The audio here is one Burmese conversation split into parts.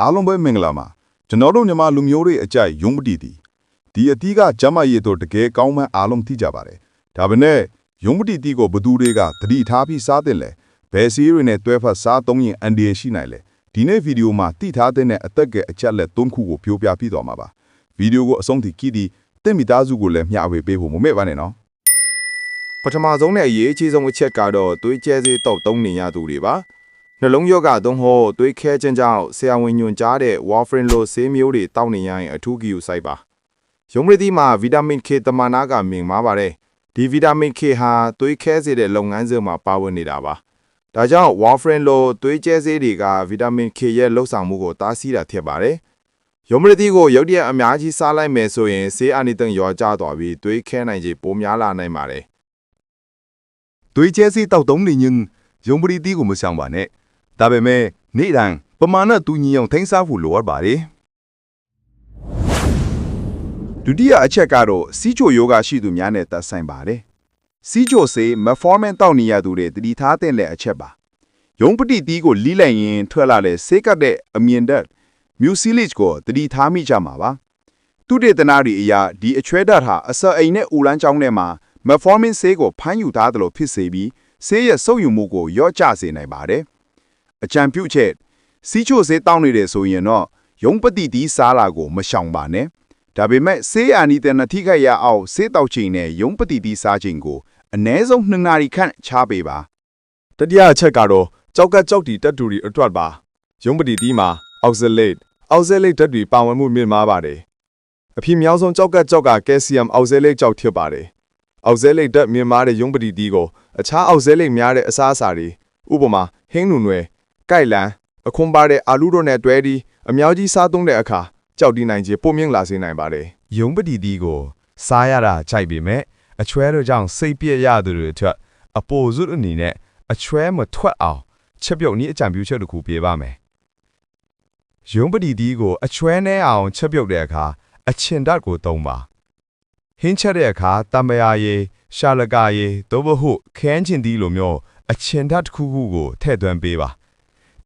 အားလုံးပဲမင်္ဂလာပါကျွန်တော်တို့ညီမလူမျိုးတွေအကြိုက်ယုံပတိတီဒီအတီးကကျမ်းမရေးတို့တကယ်ကောင်းမှန်းအားလုံးသိကြပါတယ်ဒါပေမဲ့ယုံပတိတီကိုဘသူတွေကသတိထားပြီးစားတဲ့လဲဘယ်စီးတွေနဲ့တွဲဖက်စားသုံးရင်အန်ဒီရရှိနိုင်လဲဒီနေ့ဗီဒီယိုမှာတိထားတဲ့အသက်ကအချက်လက်၃ခုကိုပြောပြပြသွားမှာပါဗီဒီယိုကိုအဆုံးထိကြည့်ပြီးတင့်မိသားစုကိုလည်းမျှဝေပေးဖို့မမေ့ပါနဲ့နော်ပထမဆုံးနဲ့အရေးအကြီးဆုံးအချက်ကတော့သွေးကျဲစေးတောက်သုံးနေရသူတွေပါ နှလုံးရောဂါသုံးဟောသွေးခဲခြင်းကြောင့်ဆရာဝန်ညွှန်ကြားတဲ့ warfarin လိုဆေးမျိုးတွေတောက်နေရရင်အထူးဂရုစိုက်ပါရုံးပရိသီမှာဗီတာမင် K တမနာကမြင်မာပါတယ်ဒီဗီတာမင် K ဟာသွေးခဲစေတဲ့လုပ်ငန်းစဉ်မှာပါဝင်နေတာပါဒါကြောင့် warfarin လိုသွေးကျဲစေးတွေကဗီတာမင် K ရဲ့လှုပ်ဆောင်မှုကိုတားဆီးတာဖြစ်ပါတယ်ရုံးပရိသီကိုရုတ်တရက်အများကြီးစားလိုက်မယ်ဆိုရင်ဆေးအာနိသင်ရောကျသွားပြီးသွေးခဲနိုင်ခြေပိုများလာနိုင်ပါတယ်သွေးကျဲစီတောက်တုံးနေရင်ယုံပတိတီကိုမဆောင်ပါနဲ့ ဒါပေမဲ့နေ့တိုင်းပမာဏတူညီအောင်ထိန်းစားဖို့လိုအပ်ပါတယ်ဒုတိယအချက်ကတော့စီချိုယောဂရှိသူများနဲ့သက်ဆိုင်ပါတယ်စီချိုစေမဖော်မန်တောက်နေရသူတွေတတိထားတဲ့လက်အချက်ပါယုံပတိတီကိုလီးလိုက်ရင်ထွက်လာတဲ့ဆေးကတ်တဲ့အမြင်ဓာတ်မြူဆီလစ်ကိုတတိထားမိကြမှာပါသူတေသနာရီအရာဒီအချွဲဓာတ်ဟာအစအိမ်နဲ့ဦးလန်းချောင်းထဲမှာမဖော်မင်းဆေးကိုဖမ်းယူထားသလိုဖြစ်စေပြီးဆေးရဲ့ဆုပ်ယူမှုကိုရော့ကျစေနိုင်ပါတယ်။ အကြံပြုချက်စီးချိုဆေးတောင်းနေတယ်ဆိုရင်တော့ယုံပတိတီးစားလာကို မရှောင်ပါနဲ့။ဒါပေမဲ့ဆေးအာနီတဲ့နထိခိုက်ရအောင်ဆေးတောက်ချိန်နဲ့ယုံပတိတီးစားချိန်ကိုအနည်းဆုံး2နာရီခန့်ချပေးပါတတိယအချက်ကတော့ကြောက်ကကြောက်တီတက်တူတွေအတွက်ပါရုံးပတိတီးမှာ oxalate oxalate ဓာတ်တွေပါဝင်မှုမြင့်မားပါတယ်အဖြစ်များဆုံးကြောက်ကကြောက်က calcium oxalate ကြောက်ဖြစ်ပါတယ် oxalate ဓာတ်မြင့်မားတဲ့ရုံးပတိတီးကိုအခြား oxalate များတဲ့အစားအစာတွေဥပမာဟင်းနူနွယ် ကိုက်လန်အခွန်ပါတဲ့အာလူတို့နဲ့တွဲပြီးအများကြီးစားသုံးတဲ့အခါကြောက်တီးနိုင်ခြင်းပုံမြင့်လာစေနိုင်ပါတယ်ယုံပတိတီကိုစားရတာကြိုက်ပေမဲ့အချွဲတို့ကြောင့်စိတ်ပြည့်ရသူတွေအတွက်အပိုစုအနေနဲ့အချွဲမထွက်အောင်ချက်ပြုတ်နည်းအကြံပြုချက်တစ်ခုပေးပါမယ်။ယုံပတိတီကိုအချွဲနဲ့အောင်ချက်ပြုတ်တဲ့အခါအချင်ဓာတ်ကိုသုံးပါ။ဟင်းချက်တဲ့အခါတမယာရေရှာလကာရေသို့မဟုတ်ခန်းချင်တီလိုမျိုးအချင်ဓာတ်တစ်ခုခုကိုထည့်သွင်းပေးပါ။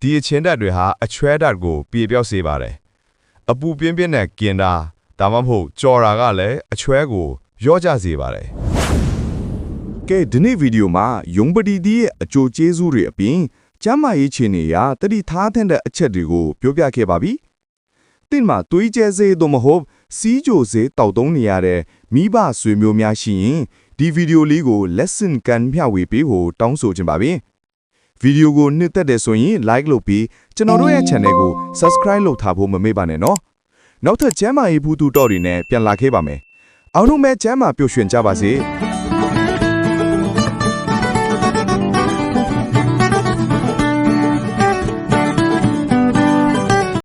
ဒီအချင်ဓာတ်တွေဟာအချွဲဓာတ်ကိုပြေပြောက်စေပါတယ်။အပူပြင်းပြင်းနဲ့กินတာဒါမှမဟုတ်ကြော်တာကလည်းအချွဲကိုရော့ကျစေပါတယ်ကဲဒီနေ့ဗီဒီယိုမှာယုံပတိတီရဲ့အကျိုးကျေးဇူးတွေအပြင်ကျမ်းမာရေးခြေနေရာတတိထားတဲ့အချက်တွေကိုပြောပြခဲ့ပါပြီ။တင့်မှာသွေးကျဲစေးသို့မဟုတ်စီးကြိုစေးတောက်တုံးနေရတဲ့မိဘဆွေမျိုးများရှိရင်ဒီဗီဒီယိုလေးကို lesson ကန်မျှဝေပေးဖို့တောင်းဆိုချင်ပါပြီ။ ဗီဒီယိုကိုနှစ်သက်တယ်ဆိုရင် like လုပ်ပြီးကျွန်တော်တို့ရဲ့ channel ကို subscribe လုပ်ထားဖို့မမေ့ပါနဲ့နော်။နောက်ထပ်ကျမ်းမာရေးဘူးတူတော့တွေနဲ့ပြန်လာခဲ့ပါမယ်။အားလုံးပဲကျမ်းမာပျော်ရွှင်ကြပါစေ။